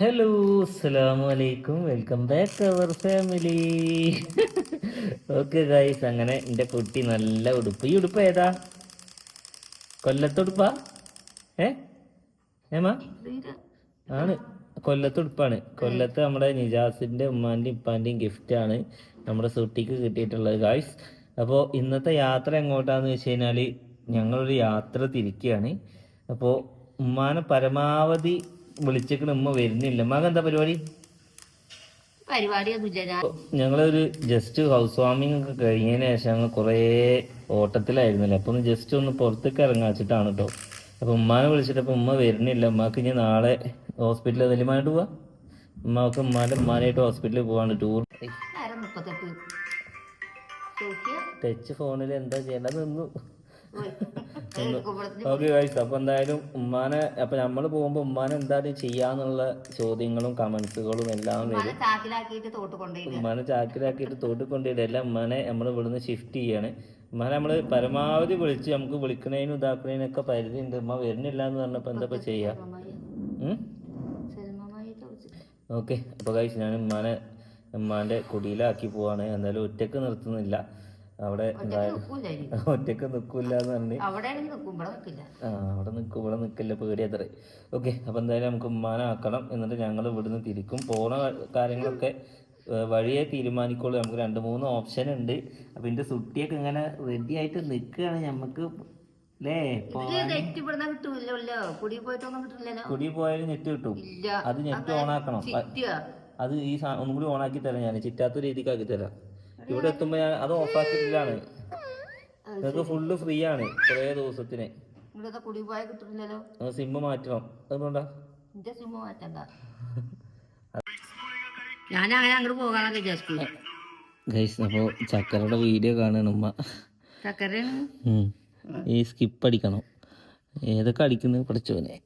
Hello അസ്സലാമു അലൈക്കും. Welcome back our family okay guys അങ്ങനെ എന്റെ കുട്ടി നല്ല ഉടുപ്പ്. ഈ ഉടുപ്പ് ഏതാ? കൊല്ലത്തുടുപ്പാ? ഏ? ഏമാ? ആണ്. കൊല്ലത്തുടുപ്പാണ്. കൊല്ലത്ത് നമ്മുടെ നിജാസിന്റെ ഉമ്മാന്റെയും ഗിഫ്റ്റ് ആണ് നമ്മുടെ സുട്ടിക്ക് കിട്ടിയിട്ടുള്ളത് ഗായ്സ് അപ്പോൾ ഇന്നത്തെ യാത്ര എങ്ങോട്ടാന്ന് വെച്ച് കഴിഞ്ഞാൽ ഞങ്ങളൊരു യാത്ര തിരിക്കുകയാണ് അപ്പോൾ ഉമ്മാനെ പരമാവധി വിളിച്ചേക്കണ ഉമ്മ വരുന്നില്ല. മകൻ എന്താ പരിപാടി? ഞങ്ങളൊരു ജസ്റ്റ് ഹൗസ് വാമിംഗ് ഒക്കെ കഴിഞ്ഞതിന് ശേഷം ഞങ്ങൾ കുറേ ഓട്ടത്തിലായിരുന്നില്ല. അപ്പൊ ഒന്ന് ജസ്റ്റ് ഒന്ന് പുറത്തേക്ക് ഇറങ്ങാച്ചിട്ടാണ് കേട്ടോ അപ്പൊ ഉമ്മാനെ വിളിച്ചിട്ട് അപ്പൊ ഉമ്മ വരുന്നില്ല. ഉമ്മാക്ക് ഇനി നാളെ ഹോസ്പിറ്റലിൽ വലിയമായിട്ട് പോവാ? ഉമ്മാക്ക് ഉമ്മാന്റെ ഉമ്മാനായിട്ട് ഹോസ്പിറ്റലിൽ പോവാണ്. ടൂർ ടച്ച് ഫോണിൽ എന്താ ചെയ്യണ്ടെന്ന് നിന്നു ഓക്കെ ഗൈസ് അപ്പൊ എന്തായാലും ഉമ്മാനെ അപ്പൊ നമ്മൾ പോകുമ്പോ ഉമ്മാനെ എന്താണ് ചെയ്യാന്നുള്ള ചോദ്യങ്ങളും കമന്റ്സുകളും എല്ലാം വരും. ഉമ്മാനെ ചാക്കിലാക്കിയിട്ട് തോട്ട് തോട്ടിൽ എല്ലാം ഉമ്മാനെ നമ്മൾ ഇവിടുന്ന് ഷിഫ്റ്റ് ചെയ്യാണ്. ഉമ്മാനെ നമ്മൾ പരമാവധി വിളിച്ച് നമുക്ക് വിളിക്കണേനും ഇതാക്കണേനൊക്കെ പരിധി ഉണ്ട് ഉമ്മ വരുന്നില്ല എന്ന് പറഞ്ഞപ്പോ എന്താ ചെയ്യാ? ഓക്കെ അപ്പൊ ഗൈസ് ഞാൻ ഉമ്മാനെ ഉമ്മാന്റെ കുടിയിലാക്കി പോവാണ്. എന്തായാലും ഒറ്റയ്ക്ക് നിർത്തുന്നില്ല. അവിടെ ഒറ്റയ്ക്ക് നിൽക്കില്ല എന്ന് പറഞ്ഞു. അവിടെ നിൽക്കും ഇവിടെ നിൽക്കില്ല പേടിയത്രേ. ഓക്കെ അപ്പോൾ എന്തായാലും നമുക്ക് ഉമ്മാനാക്കണം എന്നിട്ട് ഞങ്ങൾ ഇവിടുന്ന് തിരിക്കും. പോണ കാര്യങ്ങളൊക്കെ വഴിയെ തീരുമാനിക്കുള്ളൂ. നമുക്ക് രണ്ട് മൂന്ന് ഓപ്ഷൻ ഉണ്ട്. അപ്പം എന്റെ സുട്ടിയൊക്കെ ഇങ്ങനെ റെഡി ആയിട്ട് നിൽക്കുകയാണ് നമുക്ക് കുടി പോയാലും നെറ്റ് കിട്ടും. അത് നെറ്റ് ഓണാക്കണം. അത് ഈ ഒന്നും കൂടി ഓണാക്കി തരാം ഞാൻ. ചിറ്റാത്ത രീതിക്കാക്കി തരാം. ഇവിടെ എത്തുമ്പോ ഞാൻ അത് ഓഫ് ആക്കിയിട്ടില്ലാണ്. നിങ്ങൾക്ക് ഫുള്ള് ഫ്രീ ആണ് കുറേ ദിവസത്തിന്. ഇവിടുത്തെ കിട്ടില്ലല്ലോ സിമ്മ് മാറ്റണം. അതുകൊണ്ടാ എന്റെ സിമ്മ മാറ്റണ്ട. ഞാൻ അങ്ങനെ അങ്ങോട്ട് പോകാനൊക്കെ വിചാരിച്ചു ഗൈസ് അപ്പോൾ ചക്കരയുടെ വീഡിയോ ഉമ്മ. ചക്കരയാണ് ഈ സ്കിപ്പ് അടിക്കണം. ഏതൊക്കെ അടിക്കുന്നത് പഠിച്ചവനെ?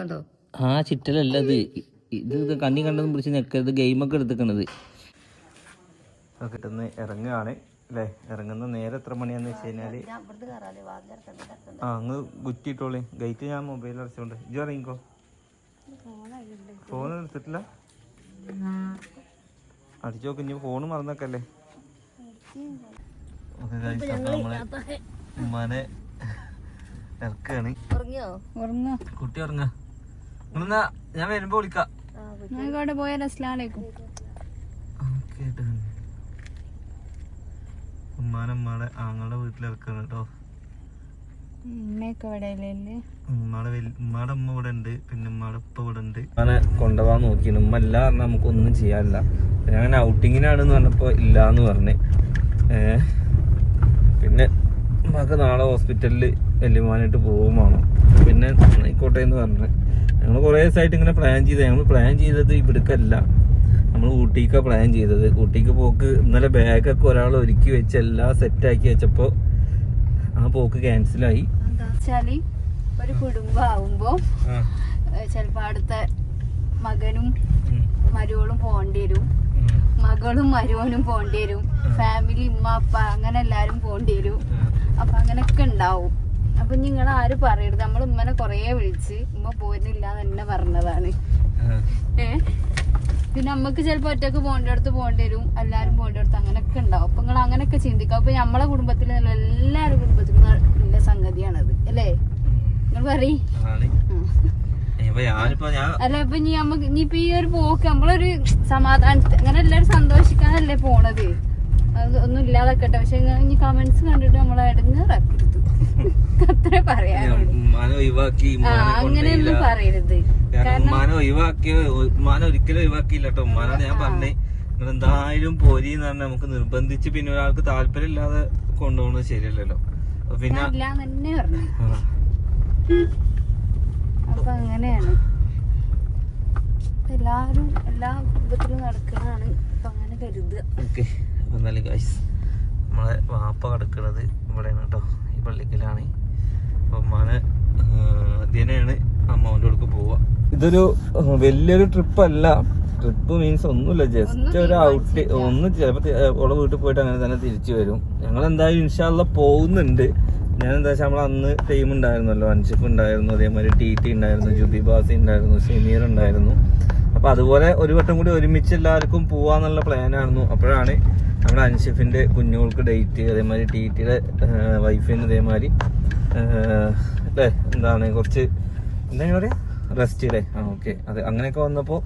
കണ്ടോ? ആ ചിറ്റലല്ല ഇത്. ഇത് ഇത് കണ്ണി കണ്ടതും പിടിച്ച് നിൽക്കരുത് ഗെയിമൊക്കെ എടുത്തിക്കണത്. കിട്ടുന്ന ഇറങ്ങുകയാണ് അല്ലേ? ഇറങ്ങുന്ന നേരെ എത്ര മണിയാന്ന് വെച്ച് കഴിഞ്ഞാൽ വാതിലടക്കണ്ട ആ അങ്ങ് കുറ്റിട്ടോളി ഗേറ്റ് ഞാൻ മൊബൈൽ അടച്ചോണ്ട്. ഇജ് ഇറങ്ങിക്കോ. ഫോൺ എടുത്തിട്ടില്ല? അടിച്ചു നോക്ക് ഇനി ഫോൺ മറന്നൊക്കല്ലേ? നമ്മൾ ഉമ്മാനെ ഇറക്കാണ് കുട്ടി ഉറങ്ങ. ഞാൻ വരുമ്പോ വിളിക്കാം. പോയാലും അവിടെ പോയാൽ അസ്ലാലേക്കും ആങ്ങളുടെ വീട്ടിൽ ഇറക്കണം കേട്ടോ ഉമ്മാടെ ഉമ്മാടെ ഉമ്മ ഇവിടെ ഉണ്ട് പിന്നെ ഉമ്മാടെ ഉപ്പ ഇവിടെ ഉണ്ട് ഉമ്മാനെ കൊണ്ടുപോകാൻ നോക്കി ഉമ്മ ഇല്ല പറഞ്ഞാൽ നമുക്കൊന്നും ചെയ്യാനില്ല. പിന്നെ അങ്ങനെ ഔട്ടിങ്ങിനാണെന്ന് പറഞ്ഞപ്പോൾ ഇല്ല എന്ന് പറഞ്ഞ്. ഏ, പിന്നെ നമുക്ക് നാളെ ഹോസ്പിറ്റലിൽ വല്യമാനായിട്ട് വേണം. പിന്നെ ആയിക്കോട്ടെ എന്ന് പറഞ്ഞു. ഞങ്ങൾ കുറേ ദിവസമായിട്ട് ഇങ്ങനെ പ്ലാൻ ചെയ്ത് ഞങ്ങൾ പ്ലാൻ ചെയ്തത് ഇവിടേക്കല്ല. നമ്മൾ ഊട്ടിക്കാണ് പ്ലാൻ ചെയ്തത്. ഊട്ടിക്ക് പോക്ക് ഇന്നലെ ബാഗൊക്കെ ഒരാൾ ഒരുക്കി വെച്ച് എല്ലാം സെറ്റാക്കി വെച്ചപ്പോൾ ആ പോക്ക് ക്യാൻസലായി ഒരു കുടുംബം ആവുമ്പോ ആ ചിലപ്പോ അടുത്ത മകനും. മരുവളും പോണ്ടി വരും. മകളും മരുവനും പോണ്ടി വരും. ഫാമിലി ഉമ്മ അപ്പ അങ്ങനെ എല്ലാരും പോണ്ടി വരും. അപ്പൊ അങ്ങനെയൊക്കെ ഉണ്ടാവും അപ്പൊ നിങ്ങൾ ആരും പറയരുത്? നമ്മൾ ഉമ്മനെ കൊറേ വിളിച്ച് ഉമ്മ പോരുന്നില്ല എന്ന് തന്നെ പറഞ്ഞതാണ് ഏ പിന്നെ നമുക്ക് ചിലപ്പോ ഒറ്റയ്ക്ക് പോകേണ്ട അടുത്ത് പോകേണ്ടി വരും എല്ലാരും പോകേണ്ടടുത്ത് അങ്ങനെയൊക്കെ ഉണ്ടാവും. അപ്പൊ നിങ്ങൾ അങ്ങനെയൊക്കെ ചിന്തിക്കുക അപ്പൊ നമ്മളെ കുടുംബത്തിൽ എല്ലാവരുടെ കുടുംബത്തിലും ഉള്ള സംഗതിയാണത്. അല്ലേ? നിങ്ങൾ പറയ്. അല്ല ഇപ്പൊ ഇനി നമുക്ക് ഇനിയിപ്പൊ ഈ ഒരു പോക്ക് നമ്മളൊരു സമാധാനത്തിൽ അങ്ങനെ എല്ലാരും സന്തോഷിക്കാനല്ലേ പോണത്? ഒന്നും ഇല്ലാതാക്കട്ടെ. പക്ഷെ ഇനി കമന്റ്സ് കണ്ടിട്ട് നമ്മളെ ഇടങ്ങേറാക്കരുത്. അത്രേ പറയാനുള്ളൂ. ഉമ്മാനെ ഒഴിവാക്കി അങ്ങനെയൊന്നും പറയരുത്. ഉമ്മാനെ ഒഴിവാക്കിയ ഉമ്മാനെ ഒരിക്കലും ഒഴിവാക്കിയില്ല കേട്ടോ. ഉമ്മാനാണ് ഞാൻ പറഞ്ഞേ. നിങ്ങൾ എന്തായാലും പോരിന്ന് പറഞ്ഞാൽ നമുക്ക് നിർബന്ധിച്ച് പിന്നെ ഒരാൾക്ക് താല്പര്യം ഇല്ലാതെ കൊണ്ടുപോകുന്നത് ശരിയല്ലല്ലോ. പിന്നെ. അപ്പൊ അങ്ങനെയാണ്. എല്ലാവരും എല്ലാ കുടുംബത്തിലും നടക്കുന്നതാണ് അപ്പൊ അങ്ങനെ കരുതുക. ഓക്കെ. എന്നാലും ഗൈസ് നമ്മളെ വാപ്പ കിടക്കുന്നത് ഇവിടെയാണ് കേട്ടോ. ഈ പള്ളിക്കലാണ്. അപ്പൊ ഉമ്മാനെ ദിനെയാണ് അമ്മാവന്റെ അടുക്ക് പോവുക. ഇതൊരു വലിയൊരു ട്രിപ്പ് അല്ല ട്രിപ്പ് മീൻസ് ഒന്നുമില്ല ജസ്റ്റ് ഒരു ഔട്ട് ഒന്ന് ചിലപ്പോൾ ഓളെ വീട്ടിൽ പോയിട്ട് അങ്ങനെ തന്നെ തിരിച്ചു വരും. ഞങ്ങൾ എന്തായാലും ഇൻഷാല്ല പോകുന്നുണ്ട്. ഞാൻ എന്താ വെച്ചാൽ നമ്മൾ അന്ന് ടീം ഉണ്ടായിരുന്നല്ലോ. അൻഷിഫ് ഉണ്ടായിരുന്നു അതേമാതിരി ടി ടി ഉണ്ടായിരുന്നു ജുബി ബാസി ഉണ്ടായിരുന്നു സീനിയർ ഉണ്ടായിരുന്നു. അപ്പൊ അതുപോലെ ഒരു വട്ടം കൂടി ഒരുമിച്ച് എല്ലാവർക്കും പോവാന്നുള്ള പ്ലാനായിരുന്നു അപ്പോഴാണ് നമ്മുടെ അൻഷിഫിന്റെ കുഞ്ഞുങ്ങൾക്ക് ഡേറ്റ് അതേമാതിരി ടി ടിയുടെ വൈഫിന് ഇതേമാതിരി ഏഹ്, അല്ലേ എന്താണ് കുറച്ച് എന്താ പറയാ? റെസ്റ്റ് അല്ലേ ആ ഓക്കെ അതെ അങ്ങനെയൊക്കെ വന്നപ്പോൾ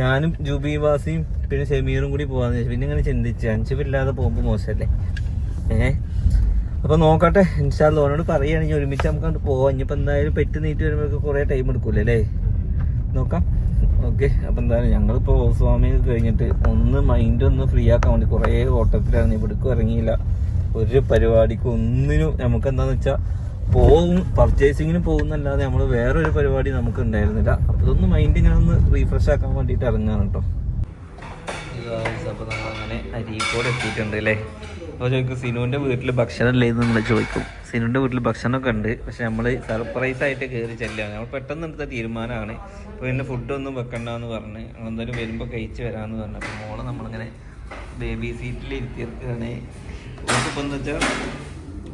ഞാനും ജൂബി വാസിയും പിന്നെ ഷമീറും കൂടി പോവാന്ന് വിചാരിച്ചു. പിന്നെ ഇങ്ങനെ ചിന്തിച്ച് അഞ്ചുപില്ലാതെ പോകുമ്പോൾ മോശമല്ലേ ഏഹ് അപ്പൊ നോക്കട്ടെ. ഇൻഷാല്ല ഓനോട് പറയുകയാണെങ്കിൽ ഒരുമിച്ച് നമുക്ക് അങ്ങോട്ട് പോവാം. ഇനിയിപ്പോ എന്തായാലും പെറ്റ് നീറ്റ് വരുമ്പോഴൊക്കെ കുറെ ടൈം എടുക്കൂലേ അല്ലേ നോക്കാം. ഓക്കെ അപ്പൊ എന്തായാലും ഞങ്ങളിപ്പോ സ്വാമി കഴിഞ്ഞിട്ട് ഒന്ന് മൈൻഡ് ഒന്ന് ഫ്രീ ആക്കാൻ വേണ്ടി കുറേ ഓട്ടത്തിലാണ്. ഇവിടേക്കും ഇറങ്ങിയില്ല. ഒരു പരിപാടിക്ക് ഒന്നിനും നമുക്ക് എന്താന്ന് വെച്ചാൽ പോകും പർച്ചേസിങ്ങിന് പോകുന്നല്ലാതെ നമ്മൾ വേറൊരു പരിപാടി നമുക്ക് ഉണ്ടായിരുന്നില്ല അപ്പൊ ഇതൊന്ന് മൈൻഡ് ഇങ്ങനെ ഒന്ന് റീഫ്രഷ് ആക്കാൻ വേണ്ടിയിട്ട് ഇറങ്ങാണ് കേട്ടോ. അങ്ങനെ അരീക്കോട് എത്തിയിട്ടുണ്ട് അല്ലേ അപ്പോൾ ചോദിക്കും സിനുവിന്റെ വീട്ടിൽ ഭക്ഷണം ഇല്ലേ എന്ന് നമ്മൾ ചോദിക്കും. സിനുവിന്റെ വീട്ടിൽ ഭക്ഷണമൊക്കെ ഉണ്ട് പക്ഷെ നമ്മൾ സർപ്രൈസ് ആയിട്ട് കയറി ചെല്ലുകയാണ്. നമ്മൾ പെട്ടെന്ന് എടുത്ത തീരുമാനമാണ്. അപ്പോൾ പിന്നെ ഫുഡൊന്നും വെക്കണ്ടെന്ന് പറഞ്ഞ് ഞങ്ങൾ എന്തായാലും വരുമ്പോൾ കഴിച്ച് വരാമെന്ന് പറഞ്ഞു. അപ്പോൾ മോളെ നമ്മളിങ്ങനെ ബേബി സീറ്റിൽ ഇരുത്തിയിരിക്കുകയാണ്. ഓർക്കിപ്പോൾ എന്താ വെച്ചാൽ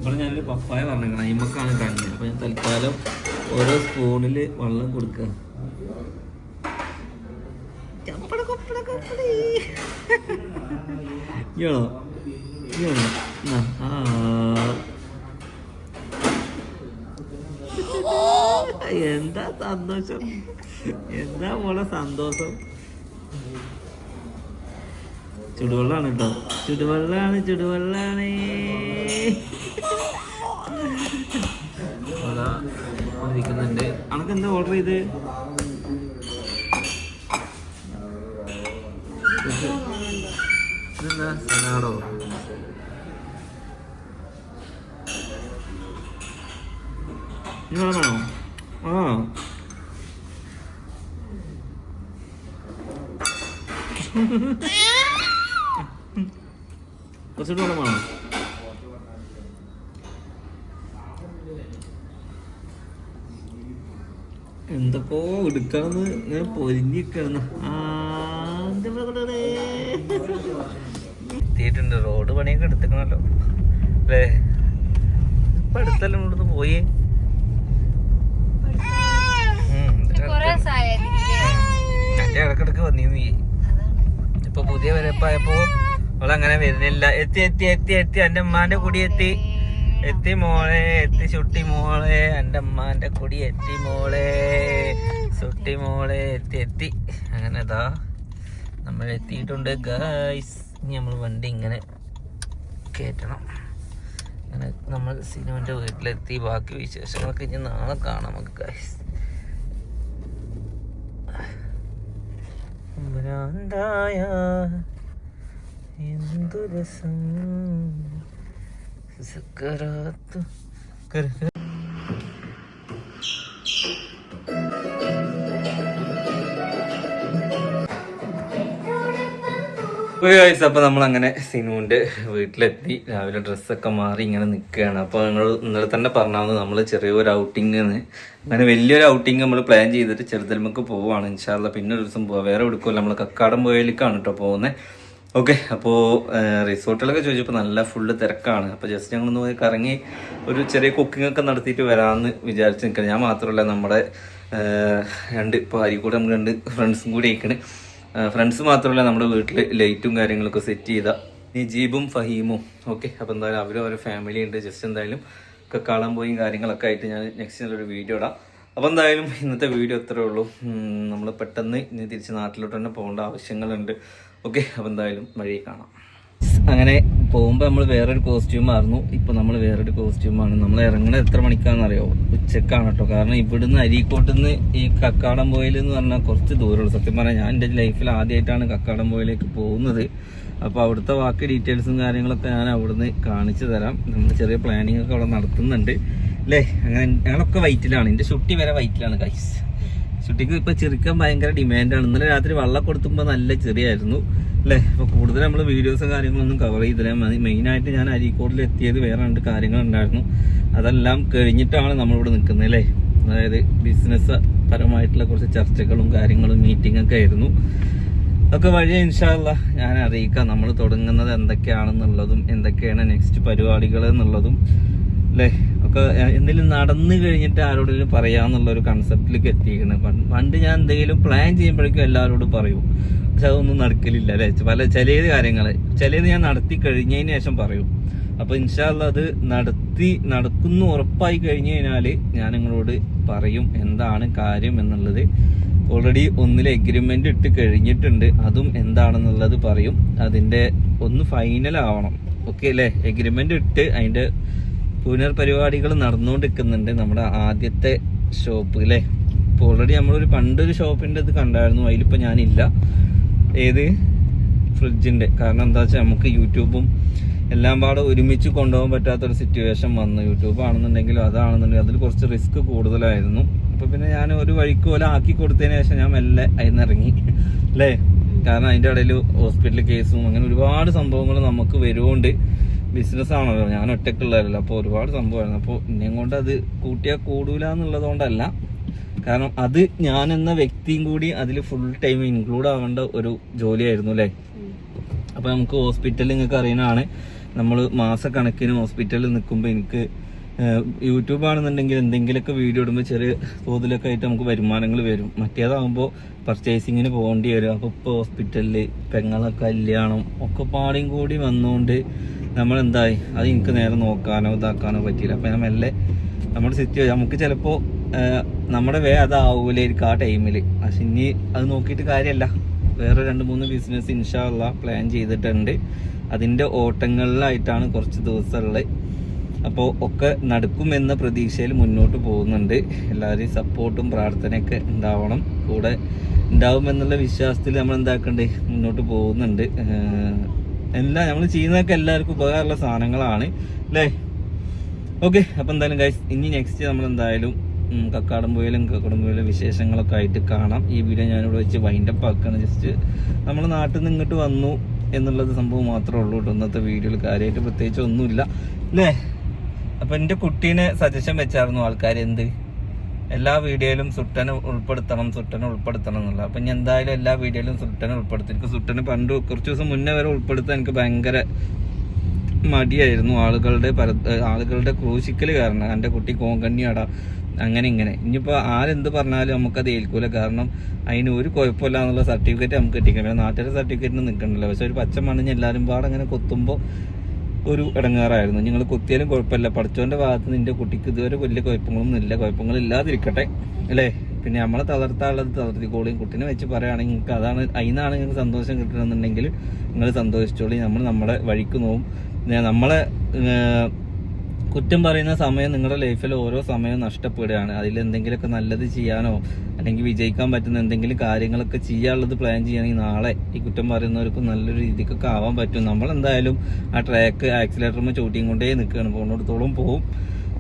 ഇവിടെ ഞാനൊരു പപ്പായ പറഞ്ഞേക്കണം. അയിമക്കാണ് കാണുന്നത് അപ്പോൾ ഞാൻ തൽക്കാലം ഓരോ സ്പൂണിൽ വെള്ളം കൊടുക്കുക. ഇയാളോ ഇയാളോ ആ എന്താ സന്തോഷം? എന്താ മോളെ സന്തോഷം? ചുടുവെള്ളാണ് കേട്ടോ ചുടുവെള്ളാണ് ചുടുവെള്ളാണ്. ഇരിക്കുന്നുണ്ട് അനക്ക് എന്താ ഓർഡർ ചെയ്ത്? ഇതെന്താ? സലാഡോ? വേണോ? ആ കുറച്ചുകൂടി എന്തൊക്കെയോ എടുക്കണമെന്ന് ഇങ്ങനെ പൊരിഞ്ഞിരിക്കണം. എത്തിയിട്ടുണ്ട്. റോഡ് പണിയൊക്കെ എടുത്തേക്കണല്ലോ. അല്ലേ? ഇപ്പൊ അടുത്തല്ലോ ഇവിടുന്ന് പോയി? ഇടക്കിടക്ക് വന്നിരുന്നു നീ. ഇപ്പൊ പുതിയ വരപ്പായപ്പോ അവളങ്ങനെ വരുന്നില്ല. എത്തി എത്തി എത്തി എത്തി. എന്റെ ഉമ്മാന്റെ കൂടി എത്തി. എത്തി മോളെ എത്തി ചുട്ടി മോളെ എന്റെ അമ്മാന്റെ കുടി എത്തി മോളെ ചുട്ടി മോളെ എത്തി എത്തി. അങ്ങനെ ഇതാ നമ്മൾ എത്തിയിട്ടുണ്ട് ഗായ്സ് ഇനി നമ്മൾ വണ്ടി ഇങ്ങനെ കയറ്റണം. അങ്ങനെ നമ്മൾ സിനിമന്റെ വീട്ടിലെത്തി. ബാക്കി വിശേഷങ്ങളൊക്കെ ഇനി നാളെ കാണാം നമുക്ക് ഗായ്സ് ഭ്രാന്തായ എന്തു രസം. സക്കറാത്തു വയസ്സ് അപ്പോൾ നമ്മൾ അങ്ങനെ സിനുവിന്റെ വീട്ടിലെത്തി. രാവിലെ ഡ്രസ്സൊക്കെ മാറി ഇങ്ങനെ നിൽക്കുകയാണ് അപ്പോൾ നിങ്ങൾ ഇന്നലെ തന്നെ പറഞ്ഞാൽ നമ്മൾ ചെറിയൊരു ഔട്ടിങ് അങ്ങനെ വലിയൊരു ഔട്ടിങ് നമ്മൾ പ്ലാൻ ചെയ്തിട്ട് ചെറുതൽമക്ക് പോവാണ്. ഇൻഷാല്ല പിന്നെ ഒരു ദിവസം പോവാം. വേറെ എടുക്കുമല്ലോ നമ്മൾ കക്കാടം പോയലിക്കാണ് കേട്ടോ പോകുന്നത് ഓക്കെ അപ്പോൾ റിസോർട്ടിലൊക്കെ ചോദിച്ചപ്പോൾ നല്ല ഫുള്ള് തിരക്കാണ്. അപ്പോൾ ജസ്റ്റ് ഞങ്ങളൊന്ന് പോയി കറങ്ങി ഒരു ചെറിയ കുക്കിംഗ് ഒക്കെ നടത്തിയിട്ട് വരാമെന്ന് വിചാരിച്ച് നിൽക്കണം ഞാൻ മാത്രമല്ല നമ്മുടെ രണ്ട് ഇപ്പോൾ അരിക്കൂടെ നമ്മൾ രണ്ട് ഫ്രണ്ട്സും കൂടി ഇരിക്കണ് ഫ്രണ്ട്സ് മാത്രമല്ല നമ്മുടെ വീട്ടിൽ ലൈറ്റും കാര്യങ്ങളൊക്കെ സെറ്റ് ചെയ്ത നിജീബും ഫഹീമും. ഓക്കെ അപ്പോൾ എന്തായാലും അവരും അവരുടെ ഫാമിലി ഉണ്ട്. ജസ്റ്റ് എന്തായാലും ഒക്കെ കാണാൻ പോയി കാര്യങ്ങളൊക്കെ ആയിട്ട് ഞാൻ നെക്സ്റ്റ് നല്ലൊരു വീഡിയോ ഇടാം. അപ്പോൾ എന്തായാലും ഇന്നത്തെ വീഡിയോ ഇത്രേ ഉള്ളൂ. നമ്മൾ പെട്ടെന്ന് ഇനി തിരിച്ച് നാട്ടിലോട്ട് തന്നെ പോകേണ്ട ആവശ്യങ്ങളുണ്ട്. ഓക്കെ അപ്പോൾ എന്തായാലും വഴി കാണാം. അങ്ങനെ പോകുമ്പോൾ നമ്മൾ വേറൊരു കോസ്റ്റ്യൂം ആയിരുന്നു. ഇപ്പൊ നമ്മൾ വേറൊരു കോസ്റ്റ്യൂമാണ് നമ്മൾ ഇറങ്ങുന്നത് എത്ര മണിക്കാണെന്നറിയോ? ഉച്ചക്കാണ് കേട്ടോ. കാരണം ഇവിടുന്ന് അരീക്കോട്ടിൽ നിന്ന് ഈ കക്കാടം പോയിൽ എന്ന് പറഞ്ഞാൽ കുറച്ച് ദൂരമുള്ളൂ. സത്യം പറഞ്ഞാൽ ഞാൻ എന്റെ ലൈഫിൽ ആദ്യമായിട്ടാണ് കക്കാടം പോയിലേക്ക് പോകുന്നത്. അപ്പോൾ അവിടുത്തെ ബാക്കി ഡീറ്റെയിൽസും കാര്യങ്ങളൊക്കെ ഞാൻ അവിടുന്ന് കാണിച്ചു തരാം. നമ്മൾ ചെറിയ പ്ലാനിങ് ഒക്കെ അവിടെ നടത്തുന്നുണ്ട്. അല്ലേ അങ്ങനെ ഞങ്ങളൊക്കെ വൈറ്റിലാണ്. എന്റെ ഷുട്ടി വരെ വൈറ്റിലാണ് കൈസ് ചുട്ടിക്ക് ഇപ്പൊ ചെറുക്കാൻ ഭയങ്കര ഡിമാൻഡാണ് ഇന്നലെ രാത്രി വെള്ളം കൊടുത്തുമ്പോൾ നല്ല ചെറിയായിരുന്നു അല്ലേ അപ്പൊ കൂടുതൽ നമ്മൾ വീഡിയോസും കാര്യങ്ങളൊന്നും കവർ ചെയ്തില്ല. മെയിൻ ആയിട്ട് ഞാൻ അരീക്കോടിൽ എത്തിയത് വേറെ രണ്ട് കാര്യങ്ങളുണ്ടായിരുന്നു. അതെല്ലാം കഴിഞ്ഞിട്ടാണ് നമ്മളിവിടെ നിൽക്കുന്നത് അല്ലേ അതായത് ബിസിനസ് പരമായിട്ടുള്ള കുറച്ച് ചർച്ചകളും കാര്യങ്ങളും മീറ്റിംഗ് ഒക്കെ ആയിരുന്നു. ഒക്കെ വഴി ഇൻഷാല്ല ഞാൻ അറിയിക്കാം. നമ്മൾ തുടങ്ങുന്നത് എന്തൊക്കെയാണെന്നുള്ളതും എന്തൊക്കെയാണ് നെക്സ്റ്റ് പരിപാടികൾ എന്നുള്ളതും. അല്ലേ ഒക്കെ എന്തെങ്കിലും നടന്നു കഴിഞ്ഞിട്ട് ആരോടെങ്കിലും പറയാന്നുള്ള ഒരു കൺസെപ്റ്റിലേക്ക് എത്തിയിരിക്കുന്നത് പണ്ട് ഞാൻ എന്തെങ്കിലും പ്ലാൻ ചെയ്യുമ്പോഴേക്കും എല്ലാവരോടും പറയും. പക്ഷെ അതൊന്നും നടക്കലില്ല അല്ലേ പല ചില കാര്യങ്ങൾ ചിലത് ഞാൻ നടത്തി കഴിഞ്ഞതിന് ശേഷം പറയും. അപ്പൊ ഇൻഷാല്ല അത് നടത്തി നടക്കുന്നു ഉറപ്പായി കഴിഞ്ഞു കഴിഞ്ഞാൽ ഞാൻ നിങ്ങളോട് പറയും എന്താണ് കാര്യം എന്നുള്ളത്. ഓൾറെഡി ഒന്നിൽ എഗ്രിമെന്റ് ഇട്ട് കഴിഞ്ഞിട്ടുണ്ട്. അതും എന്താണെന്നുള്ളത് പറയും. അതിന്റെ ഒന്ന് ഫൈനൽ ആവണം. ഓക്കെ അല്ലേ എഗ്രിമെന്റ് ഇട്ട് അതിന്റെ പുനർപരിപാടികൾ നടന്നുകൊണ്ടിരിക്കുന്നുണ്ട് നമ്മുടെ ആദ്യത്തെ ഷോപ്പ് അല്ലേ ഇപ്പോൾ ഓൾറെഡി നമ്മളൊരു പണ്ടൊരു ഷോപ്പിന്റെ ഇത് കണ്ടായിരുന്നു. അതിലിപ്പോൾ ഞാനില്ല. ഏത്? ഫ്രിഡ്ജിന്റെ. കാരണം എന്താ വെച്ചാൽ നമുക്ക് യൂട്യൂബും എല്ലാം പാടെ ഒരുമിച്ച് കൊണ്ടുപോകാൻ പറ്റാത്തൊരു സിറ്റുവേഷൻ വന്നു. യൂട്യൂബ് ആണെന്നുണ്ടെങ്കിലും അതാണെന്നുണ്ടെങ്കിൽ അതിൽ കുറച്ച് റിസ്ക് കൂടുതലായിരുന്നു. അപ്പൊ പിന്നെ ഞാൻ ഒരു വഴിക്ക് പോലെ ആക്കി കൊടുത്തതിന് ശേഷം ഞാൻ മെല്ലെ അതിന്ന് ഇറങ്ങി. അല്ലേ? കാരണം അതിന്റെ ഇടയിൽ ഹോസ്പിറ്റൽ കേസും അങ്ങനെ ഒരുപാട് സംഭവങ്ങൾ നമുക്ക് വരുകൊണ്ട് ബിസിനസ് ആണല്ലോ ഞാൻ ഒറ്റക്കുള്ളതല്ലോ അപ്പോൾ ഒരുപാട് സംഭവമായിരുന്നു. അപ്പോൾ എന്നെയും കൊണ്ട് അത് കൂട്ടിയാൽ കൂടൂല എന്നുള്ളതുകൊണ്ടല്ല. കാരണം അത് ഞാൻ എന്ന വ്യക്തിയും കൂടി അതിൽ ഫുൾ ടൈം ഇൻക്ലൂഡ് ആവേണ്ട ഒരു ജോലിയായിരുന്നു അല്ലേ? അപ്പൊ നമുക്ക് ഹോസ്പിറ്റലിൽ നിങ്ങൾക്ക് അറിയുന്നതാണ് നമ്മൾ മാസക്കണക്കിന് ഹോസ്പിറ്റലിൽ നിൽക്കുമ്പോൾ എനിക്ക് യൂട്യൂബ് ആണെന്നുണ്ടെങ്കിൽ എന്തെങ്കിലുമൊക്കെ വീഡിയോ ഇടുമ്പോൾ ചെറിയ തോതിലൊക്കെ ആയിട്ട് നമുക്ക് വരുമാനങ്ങൾ വരും. മറ്റേതാകുമ്പോൾ പർച്ചേസിങ്ങിന് പോകേണ്ടി വരും. അപ്പോൾ ഇപ്പോൾ ഹോസ്പിറ്റലിൽ പെങ്ങളെ കല്യാണം ഒക്കെ പാടിയും കൂടി വന്നുകൊണ്ട് നമ്മൾ എന്തായി അത് എനിക്ക് നേരെ നോക്കാനോ ഇതാക്കാനോ പറ്റിയില്ല. അപ്പം ഞാൻ മെല്ലെ നമ്മുടെ സിറ്റുവേഷൻ നമുക്ക് ചിലപ്പോൾ നമ്മുടെ വേ അതാവൂലായിരിക്കും ആ ടൈമിൽ പക്ഷെ ഇനി അത് നോക്കിയിട്ട് കാര്യമല്ല വേറെ രണ്ട് മൂന്ന് ബിസിനസ് ഇൻഷാള്ള പ്ലാൻ ചെയ്തിട്ടുണ്ട്. അതിന്റെ ഓട്ടങ്ങളിലായിട്ടാണ് കുറച്ച് ദിവസമുള്ളത് അപ്പോൾ ഒക്കെ നടക്കുമെന്ന പ്രതീക്ഷയിൽ മുന്നോട്ട് പോകുന്നുണ്ട്. എല്ലാവരെയും സപ്പോർട്ടും പ്രാർത്ഥനയൊക്കെ ഉണ്ടാവണം. കൂടെ ഉണ്ടാവുമെന്നുള്ള വിശ്വാസത്തിൽ നമ്മൾ എന്താക്കണ്ടേ? മുന്നോട്ട് പോകുന്നുണ്ട്. എല്ലാം നമ്മൾ ചെയ്യുന്നതൊക്കെ എല്ലാവർക്കും ഉപകാരമുള്ള സാധനങ്ങളാണ്. അല്ലേ? ഓക്കെ അപ്പം എന്തായാലും ഗൈസ് ഇനി നെക്സ്റ്റ് നമ്മൾ എന്തായാലും ഉം, കക്കാടംപൊയിലും കക്കാടംപൊയിലും വിശേഷങ്ങളൊക്കെ ആയിട്ട് കാണാം. ഈ വീഡിയോ ഞാനിവിടെ വെച്ച് വൈൻഡപ്പ് ആക്കുകയാണ് ജസ്റ്റ് നമ്മൾ നാട്ടിൽ നിന്ന് ഇങ്ങോട്ട് വന്നു എന്നുള്ളത് സംഭവം മാത്രമേ ഉള്ളൂ കേട്ടോ. ഇന്നത്തെ വീഡിയോയിൽ കാര്യമായിട്ട് പ്രത്യേകിച്ച് ഒന്നുമില്ല. അല്ലേ? അപ്പം എന്റെ കുട്ടീനെ സജഷൻ വെച്ചായിരുന്നു ആൾക്കാർ എന്ത്? എല്ലാ വീഡിയോയിലും സുട്ടനെ ഉൾപ്പെടുത്തണം സുട്ടനെ ഉൾപ്പെടുത്തണം എന്നുള്ള. അപ്പം ഞാൻ എന്തായാലും എല്ലാ വീഡിയോയിലും സുട്ടനെ ഉൾപ്പെടുത്തും. എനിക്ക് സുട്ടനെ പണ്ട് കുറച്ച് ദിവസം മുന്നേ വരെ ഉൾപ്പെടുത്താൻ എനിക്ക് ഭയങ്കര മടിയായിരുന്നു ആളുകളുടെ പര ആളുകളുടെ ക്രൂശിക്കൽ കാരണം. എന്റെ കുട്ടി കോങ്കണ്ണിയാടാ അങ്ങനെ ഇങ്ങനെ. ഇനിയിപ്പോൾ ആരെന്ത് പറഞ്ഞാലും നമുക്കത് ഏൽക്കൂല. കാരണം അതിന് ഒരു കുഴപ്പമില്ല എന്നുള്ള സർട്ടിഫിക്കറ്റ് നമുക്ക് കിട്ടിക്കണം നാട്ടിലെ സർട്ടിഫിക്കറ്റിന് നിൽക്കണ്ടല്ലോ പക്ഷെ ഒരു പച്ച മണിഞ്ഞ് എല്ലാവരും പാടെ അങ്ങനെ കൊത്തുമ്പോൾ ഒരു ഇടങ്ങാറായിരുന്നു. നിങ്ങൾ കുത്തിയാലും കുഴപ്പമില്ല. പഠിച്ചവന്റെ ഭാഗത്ത് നിന്റെ കുട്ടിക്ക് ഇതുവരെ വലിയ കുഴപ്പങ്ങളൊന്നും ഇല്ല. കുഴപ്പങ്ങളില്ലാതിരിക്കട്ടെ അല്ലേ? പിന്നെ നമ്മളെ തളർത്താനുള്ളത് തളർത്തിക്കോളിയും കുട്ടീനെ വെച്ച് പറയുകയാണെങ്കിൽ നിങ്ങൾക്ക് അതാണ് അതിനാണ് നിങ്ങൾക്ക് സന്തോഷം കിട്ടണമെന്നുണ്ടെങ്കിൽ നിങ്ങൾ സന്തോഷിച്ചോളി. നമ്മൾ നമ്മുടെ വഴിക്ക് നോവും. നമ്മളെ കുറ്റം പറയുന്ന സമയം നിങ്ങളുടെ ലൈഫിൽ ഓരോ സമയവും നഷ്ടപ്പെടുകയാണ്. അതിൽ എന്തെങ്കിലുമൊക്കെ നല്ലത് ചെയ്യാനോ അല്ലെങ്കിൽ വിജയിക്കാൻ പറ്റുന്ന എന്തെങ്കിലും കാര്യങ്ങളൊക്കെ ചെയ്യാനുള്ളത് പ്ലാൻ ചെയ്യുകയാണെങ്കിൽ നാളെ ഈ കുറ്റം പറയുന്നവർക്കും നല്ലൊരു രീതിക്കൊക്കെ ആവാൻ പറ്റും. നമ്മൾ എന്തായാലും ആ ട്രാക്ക് ആക്സിലേറ്ററുമ്പോൾ ചൂട്ടിയും കൊണ്ടേ നിൽക്കുകയാണ്. പോകുന്നിടത്തോളം പോവും.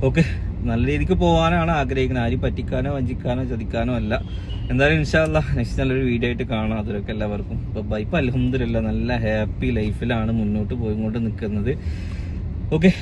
ഓക്കെ നല്ല രീതിക്ക് പോകാനാണ് ആഗ്രഹിക്കുന്നത്. ആരും പറ്റിക്കാനോ വഞ്ചിക്കാനോ ചതിക്കാനോ അല്ല. എന്തായാലും ഇൻഷാല്ല നെക്സ്റ്റ് നല്ലൊരു വീഡിയോ ആയിട്ട് കാണാം. അതിലൊക്കെ എല്ലാവർക്കും. ഇപ്പോൾ ബൈപ്പ് അലഹമില്ല നല്ല ഹാപ്പി ലൈഫിലാണ് മുന്നോട്ട് പോയിക്കൊണ്ട് നിൽക്കുന്നത് ഓക്കെ